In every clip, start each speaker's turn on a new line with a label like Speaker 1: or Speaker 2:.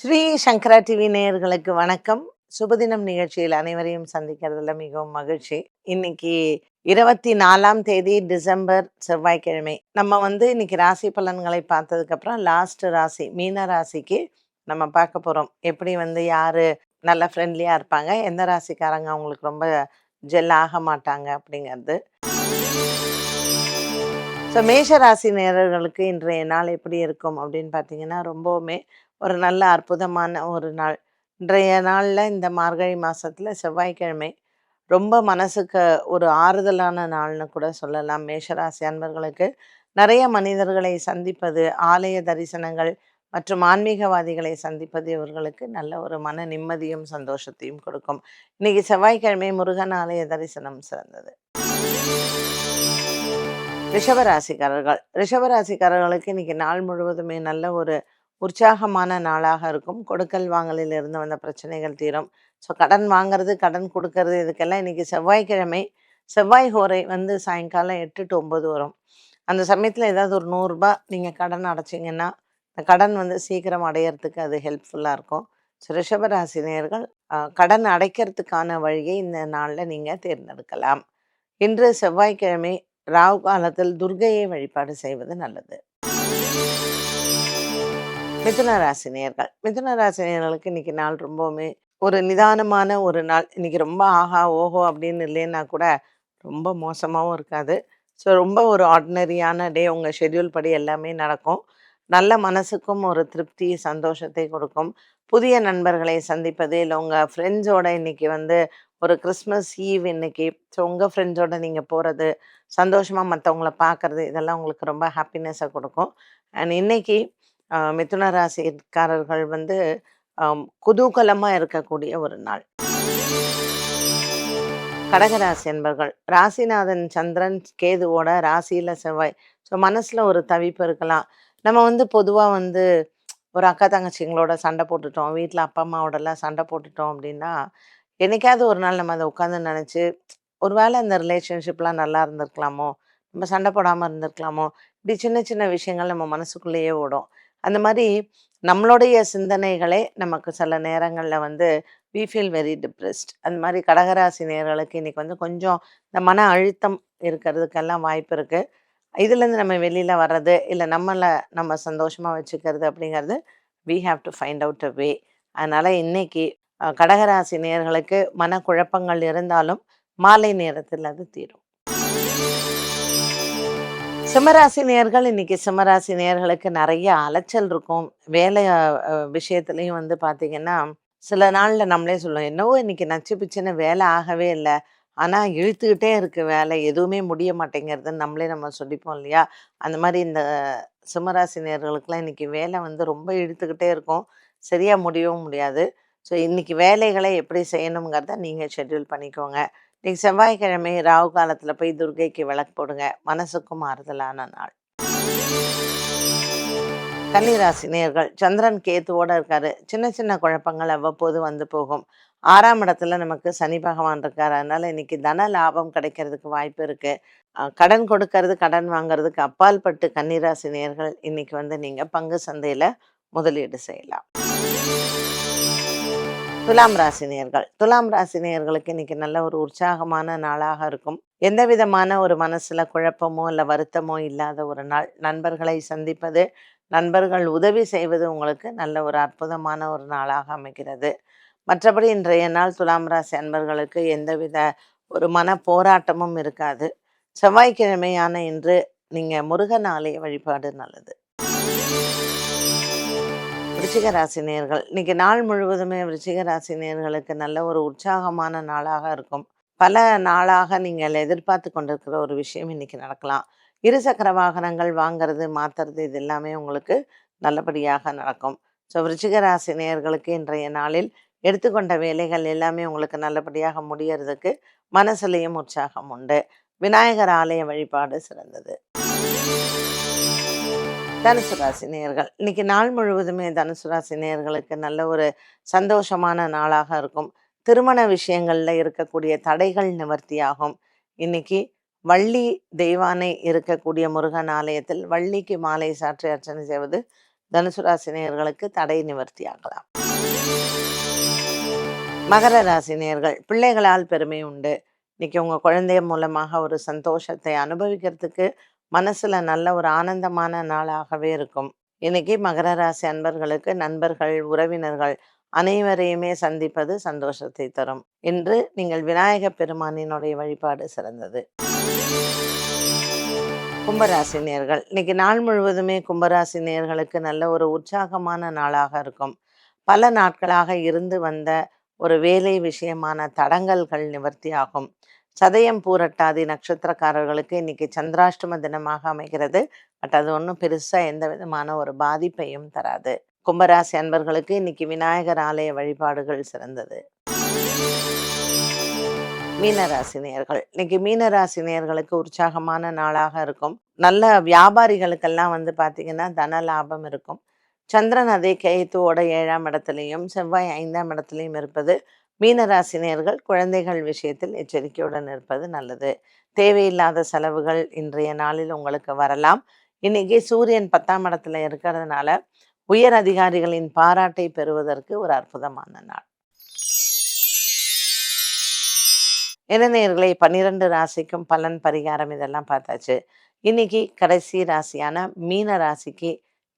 Speaker 1: ஸ்ரீ சங்கரா TV நேயர்களுக்கு வணக்கம். சுபதினம் நிகழ்ச்சியில் அனைவரையும் சந்திக்கிறதுல மிகவும் மகிழ்ச்சி. இன்னைக்கு இருபத்தி நாலாம் தேதி டிசம்பர் செவ்வாய்க்கிழமை. நம்ம வந்து இன்னைக்கு ராசி பலன்களை பார்த்ததுக்கப்புறம் லாஸ்ட் ராசி மீன ராசிக்கு நம்ம பார்க்க போகிறோம் எப்படி வந்து யார் நல்ல ஃப்ரெண்ட்லியாக இருப்பாங்க? எந்த ராசிக்காரங்க அவங்களுக்கு ரொம்ப ஜெல் ஆக மாட்டாங்க அப்படிங்கிறது. ஸோ மேஷ ராசி நேரர்களுக்கு இன்றைய நாள் எப்படி இருக்கும் அப்படின்னு பார்த்தீங்கன்னா ரொம்பவுமே ஒரு நல்ல அற்புதமான ஒரு நாள். இன்றைய நாளில் இந்த மார்கழி மாதத்தில் செவ்வாய்க்கிழமை ரொம்ப மனசுக்கு ஒரு ஆறுதலான நாள்னு கூட சொல்லலாம். மேஷராசி அன்பர்களுக்கு நிறைய மனிதர்களை சந்திப்பது ஆலய தரிசனங்கள் மற்றும் ஆன்மீகவாதிகளை சந்திப்பது இவர்களுக்கு நல்ல ஒரு மன நிம்மதியும் சந்தோஷத்தையும் கொடுக்கும். இன்னைக்கு செவ்வாய்க்கிழமை முருகன் ஆலய தரிசனம் சிறந்தது. ரிஷபராசிக்காரர்கள். ரிஷபராசிக்காரர்களுக்கு இன்னைக்கு நாள் முழுவதுமே நல்ல ஒரு உற்சாகமான நாளாக இருக்கும். கொடுக்கல் வாங்கலில் இருந்து வந்த பிரச்சனைகள் தீரும். ஸோ கடன் வாங்குறது கடன் கொடுக்கறது இதுக்கெல்லாம் இன்னைக்கு செவ்வாய்க்கிழமை. செவ்வாய் ஹோரை வந்து சாயங்காலம் எட்டு டு ஒம்பது வரும். அந்த சமயத்தில் ஏதாவது ஒரு நூறுரூபா நீங்கள் கடன் அடைச்சிங்கன்னா இந்த கடன் வந்து சீக்கிரம் அடையிறதுக்கு அது ஹெல்ப்ஃபுல்லாக இருக்கும். ஸோ ரிஷபராசினியர்கள் கடன் அடைக்கிறதுக்கான வழியை இந்த நாளில் நீங்கள் தேர்ந்தெடுக்கலாம். இன்று செவ்வாய்க்கிழமை ராகு காலத்தில் துர்கையை வழிபாடு செய்வது நல்லது. மிதுன ராசினியர்கள் மிதுன ராசினியர்களுக்கு இன்னைக்கு நாள் ரொம்பவுமே ஒரு நிதானமான ஒரு நாள். இன்னைக்கு ரொம்ப ஆஹா ஓஹோ அப்படின்னு இல்லைன்னா கூட ரொம்ப மோசமாகவும் இருக்காது. ஸோ ரொம்ப ஒரு ஆர்டினரியான டே. உங்கள் ஷெட்யூல் படி எல்லாமே நடக்கும். நல்ல மனசுக்கும் ஒரு திருப்தி சந்தோஷத்தை கொடுக்கும். புதிய நண்பர்களை சந்திப்பது இல்லை உங்கள் ஃப்ரெண்ட்ஸோட இன்னைக்கு வந்து ஒரு கிறிஸ்மஸ் ஈவ் இன்னைக்கு ஸோ உங்கள் ஃப்ரெண்ட்ஸோட நீங்கள் போகிறது சந்தோஷமாக மற்றவங்கள பார்க்குறது இதெல்லாம் உங்களுக்கு ரொம்ப ஹாப்பினஸ்ஸை கொடுக்கும். அண்ட் இன்னைக்கு மிதுன ராசிக்காரர்கள் வந்து குதூகலமாக இருக்கக்கூடிய ஒரு நாள். கடகராசி என்பர்கள். ராசிநாதன் சந்திரன் கேதுவோட ராசியில் செவ்வாய். ஸோ மனசில் ஒரு தவிப்பு இருக்கலாம். நம்ம வந்து பொதுவாக வந்து ஒரு அக்கா தங்கச்சிங்களோட சண்டை போட்டுட்டோம். வீட்டில் அப்பா அம்மாவோடலாம் சண்டை போட்டுட்டோம் அப்படின்னா என்னைக்காவது ஒரு நாள் நம்ம அதை உட்காந்து நினச்சி ஒரு வேளை அந்த ரிலேஷன்ஷிப்லாம் நல்லா இருந்திருக்கலாமோ? நம்ம சண்டை போடாமல் இருந்திருக்கலாமோ? இப்படி சின்ன சின்ன விஷயங்கள் நம்ம மனசுக்குள்ளேயே ஓடும். அந்த மாதிரி நம்மளுடைய சிந்தனைகளே நமக்கு சில நேரங்களில் வந்து வி ஃபீல் வெரி டிப்ரெஸ்ட் அந்த மாதிரி கடகராசி நேர்களுக்கு இன்றைக்கி வந்து கொஞ்சம் இந்த மன அழுத்தம் இருக்கிறதுக்கெல்லாம் வாய்ப்பு இருக்குது இதுலேருந்து நம்ம வெளியில் வர்றது இல்லை நம்மளை நம்ம சந்தோஷமாக வச்சுக்கிறது அப்படிங்கிறது we have to find out a way அதனால் இன்னைக்கு கடகராசி நேர்களுக்கு மனக்குழப்பங்கள் இருந்தாலும் மாலை நேரத்தில் அது தீரும். சிம்மராசி நேர்கள் இன்னைக்கு சிம்மராசி நேர்களுக்கு நிறைய அலைச்சல் இருக்கும். வேலை விஷயத்துலையும் வந்து பார்த்தீங்கன்னா சில நாள்ல நம்மளே சொல்லுவோம் என்னவோ இன்னைக்கு நச்சு பிச்சுன்னு வேலை ஆகவே இல்லை. ஆனா இழுத்துக்கிட்டே இருக்கு வேலை. எதுவுமே முடிய மாட்டேங்கிறதுன்னு நம்மளே நம்ம சொல்லிப்போம் இல்லையா? அந்த மாதிரி இந்த சிம்மராசி நேர்களுக்கெல்லாம் இன்னைக்கு வேலை வந்து ரொம்ப இழுத்துக்கிட்டே இருக்கும். சரியா முடியவும் முடியாது. ஸோ இன்னைக்கு வேலைகளை எப்படி செய்யணுங்கிறத நீங்க ஷெட்யூல் பண்ணிக்கோங்க. இன்னைக்கு செவ்வாய்க்கிழமை ராகு காலத்தில் போய் துர்கைக்கு விளக்கு போடுங்க. மனசுக்கும் ஆறுதலான நாள். கன்னிராசி நேர்கள் சந்திரன் கேத்துவோட இருக்காரு. சின்ன சின்ன குழப்பங்கள் அவ்வப்போது வந்து போகும். ஆறாம் இடத்துல நமக்கு சனி பகவான் இருக்காரு. அதனால இன்னைக்கு தன லாபம் கிடைக்கிறதுக்கு வாய்ப்பு இருக்கு. கடன் கொடுக்கறது கடன் வாங்குறதுக்கு அப்பால் பட்டு கன்னிராசி நேர்கள் இன்னைக்கு வந்து நீங்க பங்கு சந்தையில முதலீடு செய்யலாம். துலாம் ராசினியர்கள். துலாம் ராசி நேயர்களுக்கு இன்னைக்கு நல்ல ஒரு உற்சாகமான நாளாக இருக்கும். எந்த விதமான ஒரு மனசுல குழப்பமோ இல்லை வருத்தமோ இல்லாத ஒரு நாள். நண்பர்களை சந்திப்பது நண்பர்கள் உதவி செய்வது உங்களுக்கு நல்ல ஒரு அற்புதமான ஒரு நாளாக அமைகிறது. மற்றபடி இன்றைய நாள் துலாம் ராசி அன்பர்களுக்கு எந்தவித ஒரு மன போராட்டமும் இருக்காது. செவ்வாய்க்கிழமையான இன்று நீங்க முருகன் ஆலய வழிபாடு நல்லது. விருச்சிக ராசி இன்னைக்கு நாள் முழுவதுமே விருச்சிக ராசி நல்ல ஒரு உற்சாகமான நாளாக இருக்கும். பல நாளாக நீங்கள் எதிர்பார்த்து கொண்டிருக்கிற ஒரு விஷயம் இன்னைக்கு நடக்கலாம். இருசக்கர வாகனங்கள் வாங்கிறது மாத்துறது இது எல்லாமே உங்களுக்கு நல்லபடியாக நடக்கும். ஸோ விருச்சிக ராசி இன்றைய நாளில் எடுத்துக்கொண்ட வேலைகள் எல்லாமே உங்களுக்கு நல்லபடியாக முடியறதுக்கு மனசுலேயும் உற்சாகம் உண்டு. விநாயகர் ஆலய வழிபாடு சிறந்தது. தனுசு ராசி நேர்கள் இன்னைக்கு நாள் முழுவதுமே தனுசு ராசி நேர்களுக்கு நல்ல ஒரு சந்தோஷமான நாளாக இருக்கும். திருமண விஷயங்கள்ல இருக்கக்கூடிய தடைகள் நிவர்த்தியாகும். இன்னைக்கு வள்ளி தெய்வானை இருக்கக்கூடிய முருகன் ஆலயத்தில் வள்ளிக்கு மாலை சாற்றி அர்ச்சனை செய்வது தனுசு ராசி நேர்களுக்கு தடை நிவர்த்தியாகலாம். மகர ராசி நேர்கள் பிள்ளைகளால் பெருமை உண்டு. இன்னைக்கு உங்க குழந்தைய மூலமாக ஒரு சந்தோஷத்தை அனுபவிக்கிறதுக்கு மனசுல நல்ல ஒரு ஆனந்தமான நாளாகவே இருக்கும். இன்னைக்கு மகர ராசி அன்பர்களுக்கு நண்பர்கள் உறவினர்கள் அனைவரையுமே சந்திப்பது சந்தோஷத்தை தரும். இன்று நீங்கள் விநாயக பெருமானினுடைய வழிபாடு சிறந்தது. கும்பராசி நேர்கள் இன்னைக்கு நாள் முழுவதுமே கும்பராசி நேர்களுக்கு நல்ல ஒரு உற்சாகமான நாளாக இருக்கும். பல நாட்களாக இருந்து வந்த ஒரு வேலை விஷயமான தடங்கல்கள் நிவர்த்தி ஆகும். சதயம் பூரட்டாதி நட்சத்திரக்காரர்களுக்கு இன்னைக்கு சந்திராஷ்டம தினமாக அமைகிறது. பட் அது ஒன்றும் பெருசாக எந்த விதமான ஒரு பாதிப்பையும் தராது. கும்பராசி அன்பர்களுக்கு இன்னைக்கு விநாயகர் ஆலய வழிபாடுகள் சிறந்தது. மீனராசி நேர்கள் இன்னைக்கு மீனராசி நேர்களுக்கு உற்சாகமான நாளாக இருக்கும். நல்ல வியாபாரிகளுக்கெல்லாம் வந்து பார்த்தீங்கன்னா தன லாபம் இருக்கும். சந்திரன் அதே கேத்துவோட ஏழாம் இடத்துலையும் செவ்வாய் ஐந்தாம் இடத்துலையும் இருப்பது மீனராசினியர்கள் குழந்தைகள் விஷயத்தில் எச்சரிக்கையுடன் இருப்பது நல்லது. தேவையில்லாத செலவுகள் இன்றைய நாளில் உங்களுக்கு வரலாம். இன்னைக்கு சூரியன் பத்தாம் இடத்துல இருக்கிறதுனால உயர் அதிகாரிகளின் பாராட்டை பெறுவதற்கு ஒரு அற்புதமான நாள். இளநேர்களை பன்னிரண்டு ராசிக்கும் பலன் பரிகாரம் இதெல்லாம் பார்த்தாச்சு. இன்னைக்கு கடைசி ராசியான மீன ராசிக்கு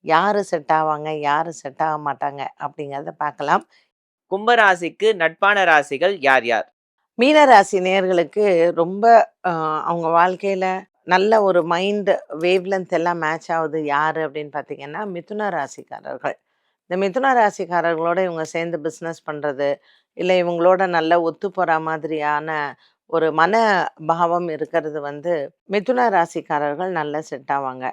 Speaker 1: யாரு செட் ஆவாங்க? யாரு செட் ஆக மாட்டாங்க? அப்படிங்கிறத பார்க்கலாம்.
Speaker 2: கும்பராசிக்கு நட்பான ராசிகள் யார் யார்?
Speaker 1: மீன ராசி நேர்களுக்கு ரொம்ப அவங்க வாழ்க்கையில் நல்ல ஒரு மைண்ட் வேவ்லென்த் எல்லாம் மேட்ச் ஆகுது யார் அப்படின்னு பார்த்தீங்கன்னா மிதுன ராசிக்காரர்கள். இந்த மிதுன ராசிக்காரர்களோட இவங்க சேர்ந்து பிஸ்னஸ் பண்ணுறது இல்லை இவங்களோட நல்ல ஒத்து போகிற மாதிரியான ஒரு மன பாவம் இருக்கிறது வந்து மிதுன ராசிக்காரர்கள் நல்லா செட் ஆவாங்க.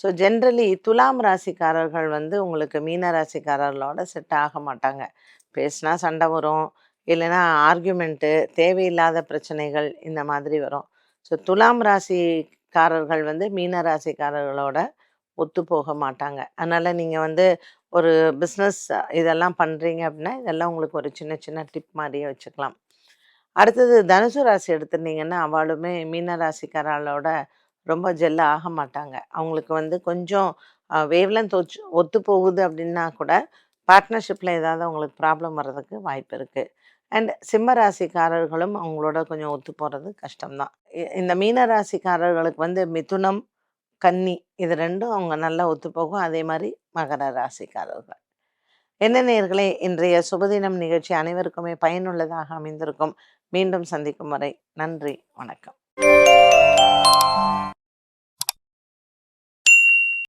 Speaker 1: ஸோ ஜென்ரலி துலாம் ராசிக்காரர்கள் வந்து உங்களுக்கு மீன ராசிக்காரர்களோட செட் ஆக மாட்டாங்க. பேசினா சண்டை வரும். இல்லைன்னா ஆர்கியூமெண்ட்டு தேவையில்லாத பிரச்சனைகள் இந்த மாதிரி வரும். ஸோ துலாம் ராசிக்காரர்கள் வந்து மீன ராசிக்காரர்களோட ஒத்து போக மாட்டாங்க. அதனால் நீங்கள் வந்து ஒரு பிஸ்னஸ் இதெல்லாம் பண்ணுறீங்க அப்படின்னா இதெல்லாம் உங்களுக்கு ஒரு சின்ன சின்ன டிப் மாதிரியே வச்சுக்கலாம். அடுத்தது தனுசு ராசி எடுத்துருந்தீங்கன்னா அவளுமே மீன ராசிக்காரர்களோட ரொம்ப ஜெல்ல ஆக மாட்டாங்க. அவங்களுக்கு வந்து கொஞ்சம் வேவ்லென்த் ஒச்சு ஒத்து போகுது அப்படின்னா கூட பார்ட்னர்ஷிப்பில் ஏதாவது அவங்களுக்கு ப்ராப்ளம் வர்றதுக்கு வாய்ப்பு இருக்குது அண்ட் சிம்ம ராசிக்காரர்களும் அவங்களோட கொஞ்சம் ஒத்து போகிறது கஷ்டம்தான். இந்த மீன ராசிக்காரர்களுக்கு வந்து மிதுனம் கன்னி இது ரெண்டும் அவங்க நல்லா ஒத்து போகும். அதே மாதிரி மகர ராசிக்காரர்கள். என்ன நேர்களே இன்றைய சுபதினம் நிகழ்ச்சி அனைவருக்குமே பயனுள்ளதாக அமைந்திருக்கும். மீண்டும் சந்திக்கும் வரை நன்றி வணக்கம்.